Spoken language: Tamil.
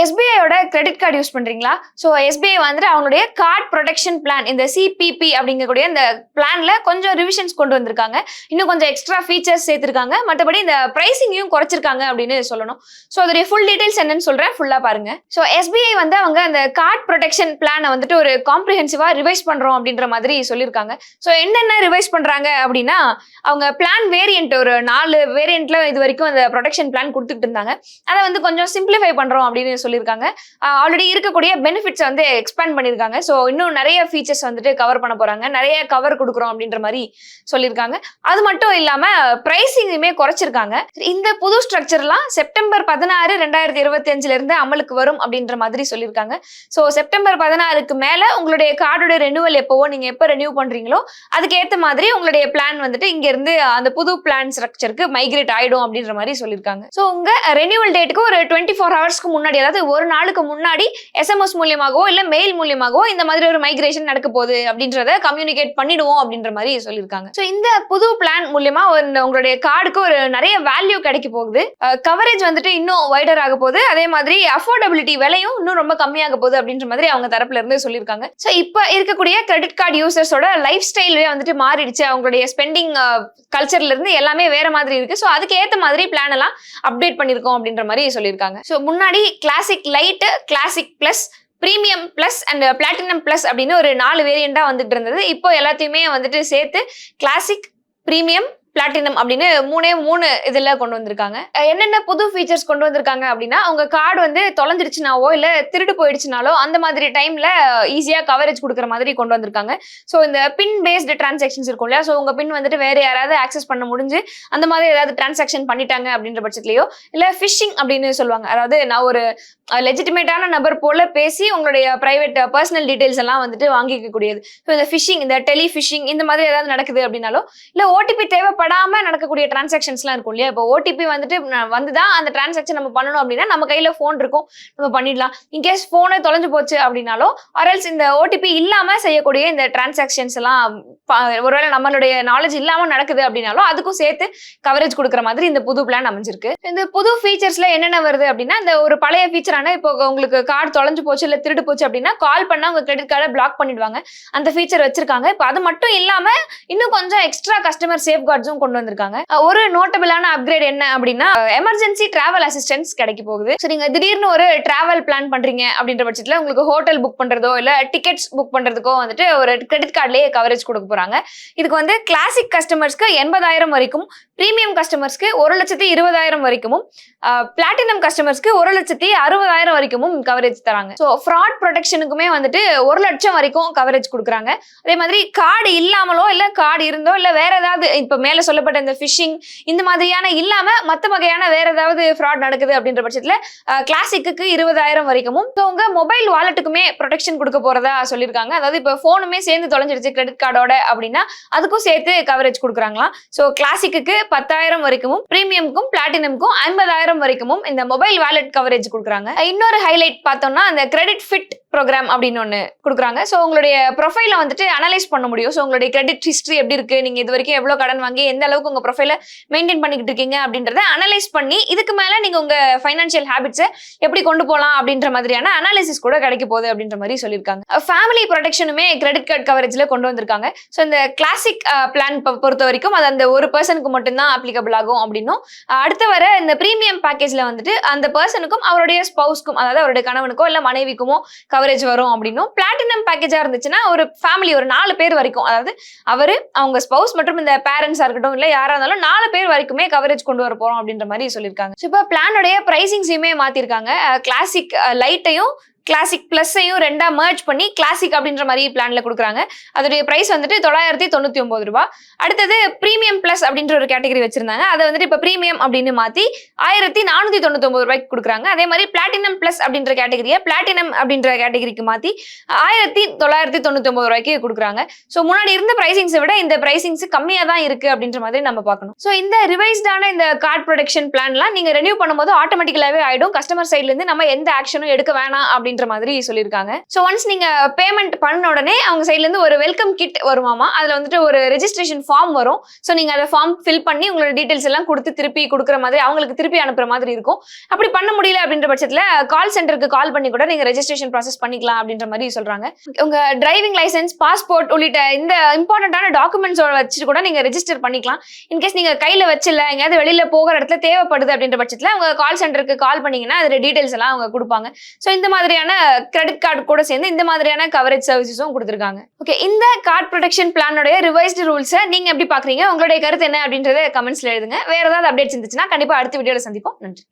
எஸ்பிஐயோட கிரெடிட் கார்டு யூஸ் பண்றீங்களா? ஸோ எஸ்பிஐ வந்துட்டு அவங்களுடைய கார்டு ப்ரொடெக்ஷன் பிளான் இந்த சிபிபி அப்படிங்கக்கூடிய இந்த பிளான்ல கொஞ்சம் ரிவிஷன்ஸ் கொண்டு வந்திருக்காங்க. இன்னும் கொஞ்சம் எக்ஸ்ட்ரா ஃபீச்சர்ஸ் சேர்த்திருக்காங்க. மற்றபடி இந்த பிரைசிங்கையும் குறைச்சிருக்காங்க அப்படின்னு சொல்லணும். ஸோ அதோடைய ஃபுல் டீடைல்ஸ் என்னன்னு சொல்றேன். ஃபுல்லா பாருங்க. ஸோ எஸ்பிஐ வந்து அவங்க அந்த கார்டு ப்ரொடெக்ஷன் பிளானை வந்துட்டு ஒரு காம்ப்ரிஹென்சிவா ரிவைஸ் பண்றோம் அப்படின்ற மாதிரி சொல்லியிருக்காங்க. ஸோ என்னென்ன ரிவைஸ் பண்றாங்க அப்படின்னா அவங்க பிளான் வேரியன்ட் ஒரு நாலு வேரியன்ட்ல இது வரைக்கும் அந்த ப்ரொடெக்ஷன் பிளான் கொடுத்துட்டு இருந்தாங்க. அதை வந்து கொஞ்சம் சிம்பிளிஃபை பண்றோம் அப்படின்னு சொல்லியிருக்காங்க. ஆல்ரெடி இருக்கக்கூடிய பெனிஃபிட்ஸ் வந்து எக்ஸ்பேண்ட் பண்ணியிருக்காங்க. ஸோ இன்னும் நிறைய ஃபீச்சர்ஸ் வந்துட்டு கவர் பண்ண போறாங்க. நிறைய கவர் கொடுக்குறோம் அப்படின்ற மாதிரி சொல்லியிருக்காங்க. அது மட்டும் இல்லாம பிரைசிங்குமே குறைச்சிருக்காங்க. இந்த புது ஸ்ட்ரக்சர்லாம் செப்டம்பர் பதினாறு ரெண்டாயிரத்தி இருபத்தி அஞ்சுல இருந்து அமலுக்கு வரும் அப்படின்ற மாதிரி சொல்லியிருக்காங்க. ஸோ செப்டம்பர் பதினாறுக்கு மேல உங்களுடைய கார்டோட ரெனுவல் எப்போவோ நீங்க எப்போ ரெனியூ பண்றீங்களோ அதுக்கு ஏத்த மாதிரி உங்களுடைய பிளான் வந்துட்டு இங்க இருந்து அந்த புது பிளான் ஸ்ட்ரக்சருக்கு மைக்ரேட் ஆயிடும் அப்படின்ற மாதிரி சொல்லியிருக்காங்க. ஸோ உங்க ரெனியூவல் டேட்டுக்கு ஒரு டுவெண்ட்டி ஃபோர் ஹவர்ஸ்க்கு முன்னாடி அதாவது ஒரு நாளுக்கு முன்னாடி எஸ்எம்எஸ் மூலியமாகவோ இல்ல மெயில் மூலியமாகவோ இந்த மாதிரி ஒரு மைக்ரேஷன் நடக்க போகுது அப்படின்றத கம்யூனிகேட் பண்ணிடுவோம் அப்படின்ற மாதிரி சொல்லியிருக்காங்க. ஸோ இந்த புது பிளான் மூலியமா உங்களுடைய கார்டுக்கு ஒரு நிறைய வேல்யூ கிடைக்க போகுது. கவரேஜ் வந்துட்டு இன்னும் வைடர் ஆக போகுது. அதே மாதிரி அஃபோர்டபிலிட்டி விலையும் இன்னும் ரொம்ப கம்மியாக போகுது அப்படின்ற மாதிரி அவங்க தரப்புல இருந்து சொல்லியிருக்காங்க. ஸோ இப்போ இருக்கக்கூடிய கிரெடிட் கார்டு யூசர்ஸோட லைஃப் ஸ்டைலே வந்துட்டு மாறிடுச்சு. அவங்களுடைய ஸ்பெண்டிங் கல்ச்சர்ல இருந்து எல்லாமே வேற மாதிரி இருக்கு. ஸோ அதுக்கு ஏற்ற மாதிரி பிளான் எல்லாம் அப்டேட் பண்ணியிருக்கோம் அப்படின்ற மாதிரி சொல்லியிருக்காங்க. ஸோ முன்னாடி classic light classic plus premium plus and platinum plus அப்படின்னு ஒரு நாலு வேரியண்டாக வந்துட்டு இருந்தது. இப்போ எல்லாத்தையுமே வந்துட்டு சேர்த்து கிளாசிக் ப்ரீமியம் பிளாட்டினம் அப்படின்னு மூணே மூணு இதில் கொண்டு வந்திருக்காங்க. என்னென்ன புது ஃபீச்சர்ஸ் கொண்டு வந்திருக்காங்க அப்படின்னா உங்கள் கார்டு வந்து தொலைஞ்சிருச்சுனாவோ இல்லை திருடு போயிடுச்சுனாலோ அந்த மாதிரி டைமில் ஈஸியாக கவரேஜ் கொடுக்குற மாதிரி கொண்டு வந்திருக்காங்க. ஸோ இந்த பின் பேஸ்டு டிரான்சாக்ஷன்ஸ் இருக்கும் இல்லையா? ஸோ உங்கள் பின் வந்துட்டு வேறு யாராவது ஆக்சஸ் பண்ண முடிஞ்சு அந்த மாதிரி ஏதாவது டிரான்சாக்ஷன் பண்ணிட்டாங்க அப்படின்ற பட்சத்துலையோ இல்லை ஃபிஷிங் அப்படின்னு சொல்லுவாங்க. அதாவது நான் ஒரு லெஜிட்டிமேட்டான நபர் போல பேசி உங்களுடைய ப்ரைவேட் பர்சனல் டீடைல்ஸ் எல்லாம் வந்துட்டு வாங்கிக்கக்கூடியது. ஸோ இந்த ஃபிஷிங் இந்த டெலி ஃபிஷிங் இந்த மாதிரி ஏதாவது நடக்குது அப்படின்னாலோ இல்லை ஓடிபி தேவைப்படாம நடக்கக்கூடிய டிரான்சாக்ஷன்ஸ்லாம் இருக்கும் இல்லையா? இப்போ ஓடிபி வந்துட்டு வந்துதான் அந்த டிரான்சாக்ஷன் நம்ம பண்ணணும் அப்படின்னா நம்ம கையில ஃபோன் இருக்கும். நம்ம பண்ணிடலாம். இன்கேஸ் ஃபோனே தொலைஞ்சு போச்சு அப்படின்னாலோ அரல்ஸ் இந்த ஓடிபி இல்லாம செய்யக்கூடிய இந்த டிரான்சாக்ஷன்ஸ் எல்லாம் ஒருவேளை நம்மளுடைய நாலேஜ் இல்லாம நடக்குது அப்படின்னாலும் அதுக்கும் சேர்த்து கவரேஜ் கொடுக்குற மாதிரி இந்த புது பிளான் அமைஞ்சிருக்கு. இந்த புது ஃபீச்சர்ஸ்ல என்னென்ன வருது அப்படின்னா இந்த ஒரு பழைய ஃபீச்சரான இப்போ உங்களுக்கு கார்டு தொலைஞ்சு போச்சு இல்லை திருடு போச்சு அப்படின்னா கால் பண்ணா உங்க கிரெடிட் கார்டை பிளாக் பண்ணிடுவாங்க. அந்த ஃபீச்சர் வச்சிருக்காங்க. இப்போ அது மட்டும் இல்லாம இன்னும் கொஞ்சம் எக்ஸ்ட்ரா கஸ்டமர் சேஃப் கார்ட்ஸும் கொண்டு வந்திருக்காங்க. ஒரு நோட்டபிளான அப்கிரேட் என்ன அப்படின்னா எமர்ஜென்சி டிராவல் அசிஸ்டன்ஸ் கிடைக்க போகுது. ஸோ நீங்க திடீர்னு ஒரு டிராவல் பிளான் பண்றீங்க அப்படின்ற பட்சத்துல உங்களுக்கு ஹோட்டல் புக் பண்றதோ இல்ல டிக்கெட்ஸ் புக் பண்றதுக்கோ வந்துட்டு ஒரு கிரெடிட் கார்டுலேயே கவரேஜ் கொடுக்க போறாங்க. இதுக்கு வந்து கிளாசிக் கஸ்டமர்ஸ்க்கு எண்பதாயிரம் வரைக்கும் பிரீமியம் கஸ்டமர்ஸ்க்கு ஒரு லட்சத்தி இருபதாயிரம் வரைக்கும் பிளாட்டினம் கஸ்டமர்ஸ்க்கு ஒரு லட்சத்தி அறுபதாயிரம் வரைக்கும் கவரேஜ் தராங்க. ஸோ ஃப்ராட் ப்ரொடெக்ஷனுக்குமே வந்துட்டு ஒரு லட்சம் வரைக்கும் கவரேஜ் கொடுக்குறாங்க. அதே மாதிரி கார்டு இல்லாமலோ இல்லை கார்டு இருந்தோ இல்லை வேற ஏதாவது இப்போ மேலே சொல்லப்பட்ட இந்த ஃபிஷிங் இந்த மாதிரியான இல்லாம மற்ற வகையான வேற ஏதாவது ஃப்ராட் நடக்குது அப்படின்ற பட்சத்துல கிளாசிக்கு இருபதாயிரம் வரைக்கும் உங்க மொபைல் வாலெட்டுக்குமே ப்ரொடெக்ஷன் கொடுக்க போறதா சொல்லியிருக்காங்க. அதாவது இப்போ ஃபோனுமே சேர்ந்து தொலைஞ்சிருச்சு கிரெடிட் கார்டோட அப்படின்னா அதுக்கும் சேர்த்து கவரேஜ் கொடுக்குறாங்களாம். ஸோ கிளாசிக்கு பத்தாயிரம் வரைக்கும் பிரீமியமுக்கும் பிளாட்டினமுக்கும் ஐம்பதாயிரம் வரைக்கும் இந்த மொபைல் வாலெட் கவரேஜ் கொடுக்குறாங்க. இன்னொரு ஹைலைட் பார்த்தோம்னா அந்த கிரெடிட் ஃபிட் ப்ரோக்ராம் அப்படின்னு ஒன்று கொடுக்குறாங்க. ஸோ உங்களுடைய ப்ரொஃபைலை வந்துட்டு அனலைஸ் பண்ண முடியும். ஸோ உங்களுடைய கிரெடிட் ஹிஸ்ட்ரி எப்படி இருக்கு? நீங்க இது வரைக்கும் எவ்வளோ கடன் வாங்கி எந்த அளவுக்கு உங்க ப்ரொஃபைலை மெயின்டைன் பண்ணிக்கிட்டு இருக்கீங்க அப்படின்றத அனலைஸ் பண்ணி இதுக்கு மேல நீங்க உங்க ஃபைனான்ஷியல் ஹேபிட்ஸை எப்படி கொண்டு போகலாம் அப்படின்ற மாதிரியான அனாலிசிஸ் கூட கிடைக்க போகுது அப்படின்ற மாதிரி சொல்லியிருக்காங்க. ஃபேமிலி ப்ரொடெக்ஷனுமே கிரெடிட் கார்டு கவரேஜ்ல கொண்டு வந்திருக்காங்க. ஸோ இந்த கிளாசிக் பிளான் பொறுத்த வரைக்கும் அது அந்த ஒரு பர்சனுக்கு மட்டும்தான் அப்ளிகபிள் ஆகும் அப்படின்னும். அடுத்த அடுத்து வர இந்த ப்ரீமியம் பேக்கேஜ்ல வந்துட்டு அந்த பர்சனுக்கும் அவருடைய ஸ்பௌஸ்க்கும் அதாவது அவருடைய கணவனுக்கோ இல்லை மனைவிக்குமோ கவரேஜ் வரும் அப்படின்னும் பிளாட்டினம் பேக்கேஜா இருந்துச்சுன்னா ஒரு ஃபேமிலி ஒரு நாலு பேர் வரைக்கும் அதாவது அவர் அவங்க ஸ்பௌஸ் மற்றும் இந்த பேரண்ட்ஸா இருக்கட்டும் இல்லை யாரா இருந்தாலும் நாலு பேர் வரைக்குமே கவரேஜ் கொண்டு வர போறோம் அப்படின்ற மாதிரி சொல்லியிருக்காங்க. ஸோ இப்போ பிளானுடைய ப்ரைசிங்ஸையுமே மாத்திருக்காங்க. கிளாசிக் லைட்டையும் கிளாசிக் பிளஸ்ஸையும் ரெண்டா merge பண்ணி கிளாசிக் அப்படின்ற மாதிரி பிளான்ல கொடுக்குறாங்க. அதோடைய பிரைஸ் வந்துட்டு தொள்ளாயிரத்தி தொண்ணூத்தி ஒன்பது ரூபாய் அடுத்தது பிரீமியம் பிளஸ் அப்படின்ற ஒரு கேட்டகரி வச்சிருந்தாங்க. அதை வந்துட்டு இப்போ ப்ரீமியம் அப்படின்னு மாத்தி ஆயிரத்தி நானூத்தி தொண்ணூத்தி ரூபாய்க்கு கொடுக்குறாங்க. அதே மாதிரி பிளாட்டினம் பிளஸ் அப்படின்ற கேட்டகரியை பிளாட்டினம் அப்படின்ற கேட்டகரிக்கு மாத்தி ஆயிரத்தி தொள்ளாயிரத்தி தொண்ணூத்தி ஒன்பது ரூபாய்க்கு கொடுக்குறாங்க. ஸோ முன்னாடி இருந்த பிரைசிங்ஸை விட இந்த பிரைசிங்ஸ் கம்மியாக தான் இருக்கு அப்படின்ற மாதிரி நம்ம பார்க்கணும். ஸோ இந்த ரிவைஸ்டான இந்த கார்ட் ப்ரொடக்ஷன் பிளான்லாம் நீங்க ரெனியூ பண்ணும்போது ஆட்டோமேட்டிக்கலாவே ஆயிடும். கஸ்டமர் சைட்லேருந்து நம்ம எந்த ஆக்ஷனும் எடுக்க வேணாம் அப்படின்ற மாதிரி சொல்லியிருக்காங்க. ஸோ ஒன்ஸ் நீங்க பேமெண்ட் பண்ண உடனே அவங்க சைட்லேருந்து ஒரு வெல்கம் கிட் வருமாமா அதுல வந்துட்டு ஒரு ரெஜிஸ்ட்ரேஷன் ஃபார்ம் வரும். ஸோ நீங்க அதை ஃபார்ம் ஃபில் பண்ணி உங்களோட டீடைல்ஸ் எல்லாம் கொடுத்து திருப்பி கொடுக்குற மாதிரி அவங்களுக்கு திருப்பி அனுப்புற மாதிரி இருக்கும். அப்படி பண்ண முடியல அப்படின்ற பட்சத்தில் கால் சென்டருக்கு கால் பண்ணி கூட நீங்கள் ரெஜிஸ்ட்ரேஷன் ப்ராசஸ் பண்ணிக்கலாம் அப்படின்ற மாதிரி சொல்கிறாங்க உங்க டிரைவிங் லைசென்ஸ் பாஸ்போர்ட் உள்ளிட்ட இந்த இம்பார்ட்டண்ட்டான டாக்குமெண்ட்ஸோட வச்சு கூட நீங்கள் ரெஜிஸ்டர் பண்ணிக்கலாம். இன்கேஸ் நீங்கள் கையில் வச்சில்ல எங்கேயாவது வெளியில் போகிற இடத்துல தேவைப்படுது அப்படின்ற பட்சத்தில் அவங்க கால் சென்டருக்கு கால் பண்ணீங்கன்னா அதோட டீடைல்ஸ் எல்லாம் அவங்க கொடுப்பாங்க. ஸோ இந்த மாதிரியான கிரெடிட் கார்டு கூட சேர்ந்து இந்த மாதிரியான கவரேஜ் சர்வீசஸும் கொடுத்துருக்காங்க. ஓகே இந்த கார்டு ப்ரொடெக்ஷன் பிளானோட ரிவைஸ்டு ரூல்ஸை நீங்கள் எப்படி பார்க்குறீங்க உங்களுடைய கருத்து என்ன அப்படின்றத கமெண்ட்ஸ்ல எழுதுங்க. வேற ஏதாவது அப்டேட்ஸ் இருந்துச்சுன்னா கண்டிப்பா அடுத்த வீடியோல சந்திப்போம். நன்றி.